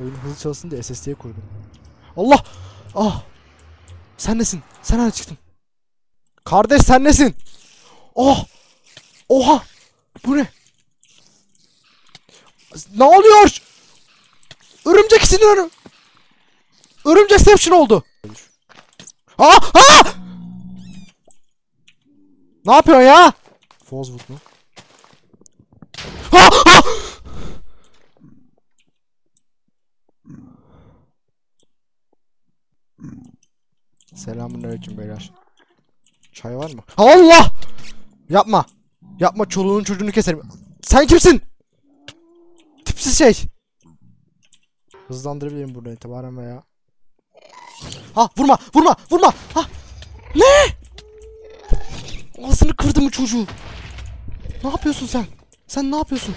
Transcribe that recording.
Oyun hızlı çalışsın diye SSD'ye kurdum. Allah! Ah! Sen nesin? Sen hani çıktın? Kardeş sen nesin? Oh! Oha! Bu ne? Ne oluyor? Örümcek sinir Örümcek Seption oldu. Ah! Ah! Ne yapıyorsun ya? Fozwood mu? Ah! Ah! Selamünaleyküm beyler. Çay var mı? Allah! Yapma. Yapma çoluğun çocuğunu keserim. Sen kimsin? Tipsiz şey. Hızlandırabilirim buradan itibaren veya. Ha vurma vurma vurma. Ha. Ne? Ağzını kırdı mı çocuğu? Ne yapıyorsun sen? Sen ne yapıyorsun?